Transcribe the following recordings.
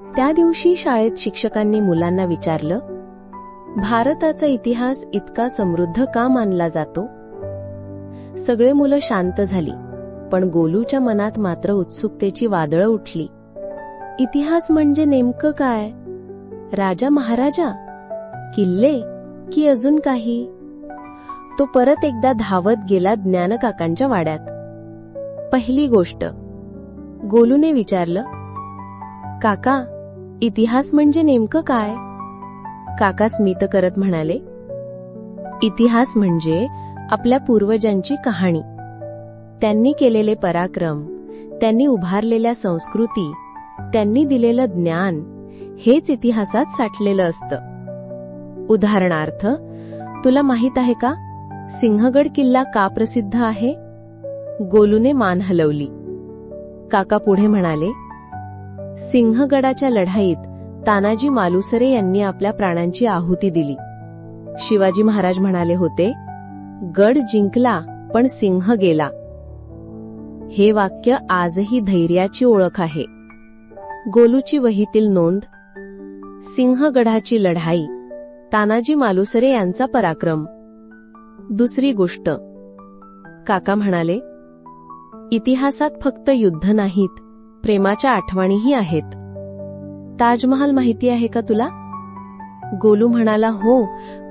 त्या दिवशी शाळेत शिक्षकांनी मुलांना विचारलं भारताचा इतिहास इतका समृद्ध का मानला जातो? सगळे मुलं शांत झाली पण गोलूच्या मनात मात्र उत्सुकतेची वादळं उठली. इतिहास म्हणजे नेमकं काय? राजा महाराजा? किल्ले? की अजून काही? तो परत एकदा धावत गेला ज्ञानकाकांच्या वाड्यात. पहिली गोष्ट गोलूने विचारलं काका इतिहास म्हणजे नेमकं काय? काका स्मित करत म्हणाले. इतिहास म्हणजे आपल्या पूर्वजांची कहाणी. त्यांनी केलेले पराक्रम त्यांनी उभारलेल्या संस्कृती त्यांनी दिलेलं ज्ञान हेच इतिहासात साठलेलं असतं. उदाहरणार्थ तुला माहीत आहे का? सिंहगड किल्ला का प्रसिद्ध आहे? गोलूने मान हलवली. काका पुढे म्हणाले सिंहगडाच्या लढाईत तानाजी मालुसरे यांनी आपल्या प्राणांची आहुती दिली. शिवाजी महाराज म्हणाले होते गड जिंकला पण सिंह गेला. हे वाक्य आजही धैर्याची ओळख आहे. गोलूची वहीतील नोंद सिंहगडाची लढाई तानाजी मालुसरे यांचा पराक्रम. दुसरी गोष्ट काका म्हणाले इतिहासात फक्त युद्ध नाहीत प्रेमाच्या आठवणीही आहेत. ताजमहाल माहिती आहे का तुला? गोलू म्हणाला हो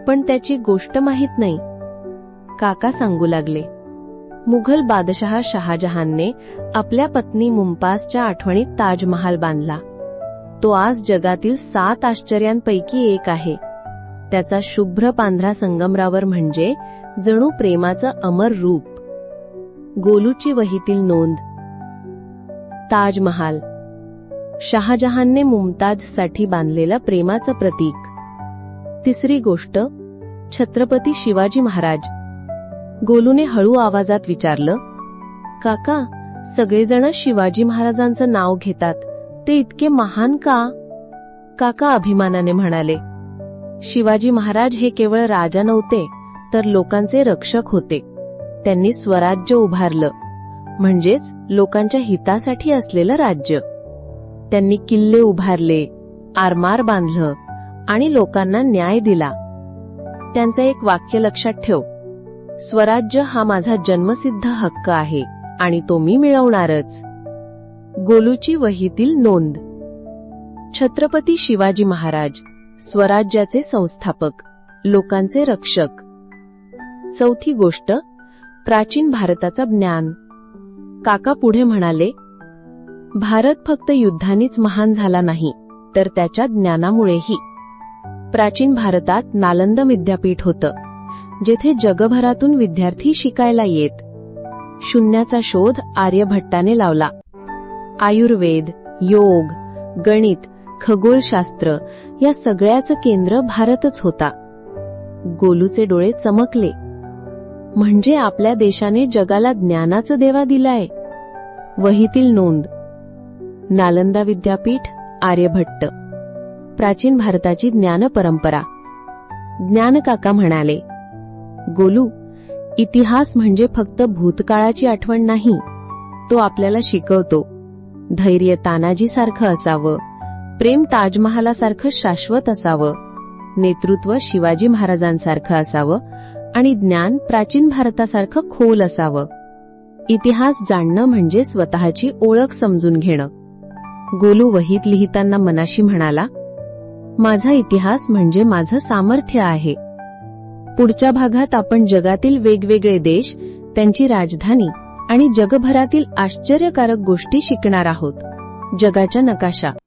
पण त्याची गोष्ट माहीत नाही. काका सांगू लागले मुघल बादशहा शहाजहानने आपल्या पत्नी मुमताजच्या आठवणीत ताजमहाल बांधला. तो आज जगातील सात आश्चर्यांपैकी एक आहे. त्याचा शुभ्र पांढरा संगमरावर म्हणजे जणू प्रेमाचं अमर रूप. गोलूची वहीतील नोंद ताजमहाल. शहाजहानने मुमताजसाठी बांधलेलं प्रेमाचं प्रतीक. तिसरी गोष्ट छत्रपती शिवाजी महाराज. गोलूने हळू आवाजात विचारलं काका सगळेजण शिवाजी महाराजांचं नाव घेतात ते इतके महान का? काका अभिमानाने म्हणाले शिवाजी महाराज हे केवळ राजा नव्हते तर लोकांचे रक्षक होते. त्यांनी स्वराज्य उभारलं. म्हणजेच लोकांच्या हितासाठी असलेलं राज्य. त्यांनी किल्ले उभारले आरमार बांधलं आणि लोकांना न्याय दिला. त्यांचं एक वाक्य लक्षात ठेव. स्वराज्य हा माझा जन्मसिद्ध हक्क आहे आणि तो मी मिळवणारच. गोलूची वहीतील नोंद. छत्रपती शिवाजी महाराज स्वराज्याचे संस्थापक लोकांचे रक्षक. चौथी गोष्ट प्राचीन भारताचा ज्ञान. काका पुढे म्हणाले भारत फक्त युद्धानेच महान झाला नाही तर त्याच्या ज्ञानामुळेही. प्राचीन भारतात नालंद विद्यापीठ होतं जेथे जगभरातून विद्यार्थी शिकायला येत. शून्याचा शोध आर्यभट्टाने लावला. आयुर्वेद योग गणित खगोलशास्त्र या सगळ्याचं केंद्र भारतच होता. गोलूचे डोळे चमकले. म्हणजे आपल्या देशाने जगाला ज्ञानाचं देवा दिलाय. वहीतील नोंद. नालंदा विद्यापीठ आर्यभट्ट. प्राचीन भारताची ज्ञान परंपरा ज्ञानकाका म्हणाले गोलू इतिहास म्हणजे फक्त भूतकाळाची आठवण नाही तो आपल्याला शिकवतो. धैर्य तानाजीसारखं असावं प्रेम ताजमहालासारखं शाश्वत असावं नेतृत्व शिवाजी महाराजांसारखं असावं आणि ज्ञान प्राचीन भारतासारखं खोल असावं. इतिहास जाणणं म्हणजे स्वतःची ओळख समजून घेणं. गोलू वहीत लिहिताना मनाशी म्हणाला माझा इतिहास म्हणजे माझं सामर्थ्य आहे. पुढच्या भागात आपण जगातील वेगवेगळे देश त्यांची राजधानी आणि जगभरातील आश्चर्यकारक गोष्टी शिकणार आहोत. जगाच्या नकाशा